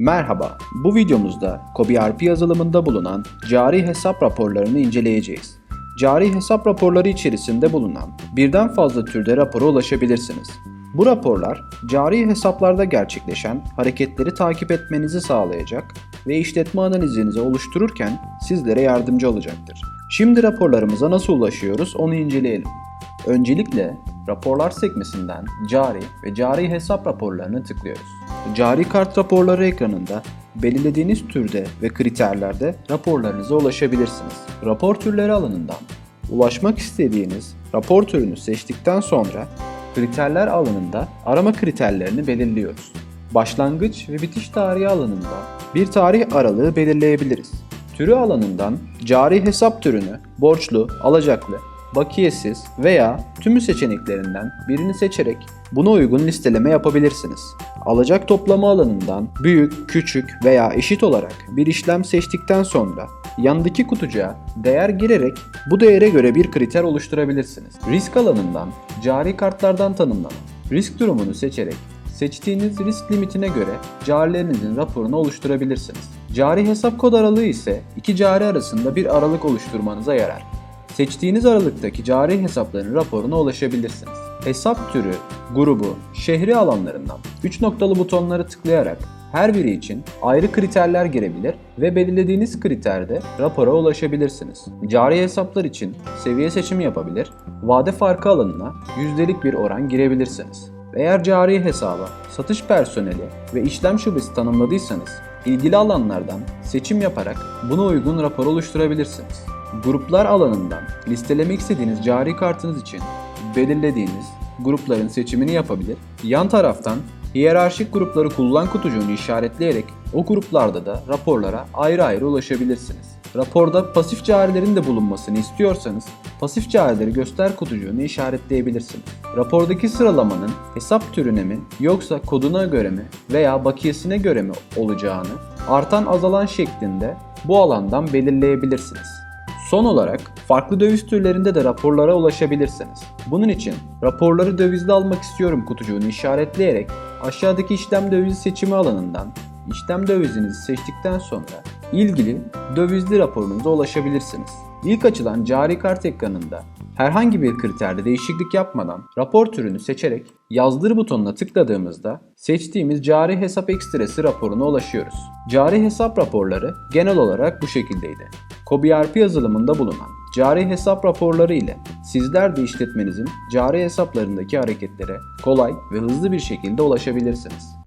Merhaba, bu videomuzda KobiRP yazılımında bulunan cari hesap raporlarını inceleyeceğiz. Cari hesap raporları içerisinde bulunan birden fazla türde rapora ulaşabilirsiniz. Bu raporlar cari hesaplarda gerçekleşen hareketleri takip etmenizi sağlayacak ve işletme analizinizi oluştururken sizlere yardımcı olacaktır. Şimdi raporlarımıza nasıl ulaşıyoruz onu inceleyelim. Öncelikle raporlar sekmesinden cari ve cari hesap raporlarını tıklıyoruz. Cari kart raporları ekranında belirlediğiniz türde ve kriterlerde raporlarınıza ulaşabilirsiniz. Rapor türleri alanından ulaşmak istediğiniz rapor türünü seçtikten sonra kriterler alanında arama kriterlerini belirliyoruz. Başlangıç ve bitiş tarihi alanında bir tarih aralığı belirleyebiliriz. Türü alanından cari hesap türünü borçlu, alacaklı, bakiyesiz veya tümü seçeneklerinden birini seçerek buna uygun listeleme yapabilirsiniz. Alacak toplama alanından büyük, küçük veya eşit olarak bir işlem seçtikten sonra yandaki kutucuğa değer girerek bu değere göre bir kriter oluşturabilirsiniz. Risk alanından cari kartlardan tanımlanan risk durumunu seçerek seçtiğiniz risk limitine göre carilerinizin raporunu oluşturabilirsiniz. Cari hesap kod aralığı ise iki cari arasında bir aralık oluşturmanıza yarar. Seçtiğiniz aralıktaki cari hesapların raporuna ulaşabilirsiniz. Hesap türü, grubu, şehri alanlarından 3 noktalı butonları tıklayarak her biri için ayrı kriterler girebilir ve belirlediğiniz kriterde rapora ulaşabilirsiniz. Cari hesaplar için seviye seçimi yapabilir, vade farkı alanına yüzdelik bir oran girebilirsiniz. Eğer cari hesaba satış personeli ve işlem şubesi tanımladıysanız ilgili alanlardan seçim yaparak buna uygun rapor oluşturabilirsiniz. Gruplar alanından listelemek istediğiniz cari kartınız için belirlediğiniz grupların seçimini yapabilir. Yan taraftan hiyerarşik grupları kullan kutucuğunu işaretleyerek o gruplarda da raporlara ayrı ayrı ulaşabilirsiniz. Raporda pasif carilerin de bulunmasını istiyorsanız pasif carileri göster kutucuğunu işaretleyebilirsiniz. Rapordaki sıralamanın hesap türüne mi yoksa koduna göre mi veya bakiyesine göre mi olacağını artan azalan şeklinde bu alandan belirleyebilirsiniz. Son olarak farklı döviz türlerinde de raporlara ulaşabilirsiniz. Bunun için raporları dövizli almak istiyorum kutucuğunu işaretleyerek aşağıdaki işlem dövizi seçimi alanından işlem dövizinizi seçtikten sonra ilgili dövizli raporunuza ulaşabilirsiniz. İlk açılan cari kart ekranında herhangi bir kriterde değişiklik yapmadan rapor türünü seçerek yazdır butonuna tıkladığımızda seçtiğimiz cari hesap ekstresi raporuna ulaşıyoruz. Cari hesap raporları genel olarak bu şekildeydi. KobiRP yazılımında bulunan cari hesap raporları ile sizler de işletmenizin cari hesaplarındaki hareketlere kolay ve hızlı bir şekilde ulaşabilirsiniz.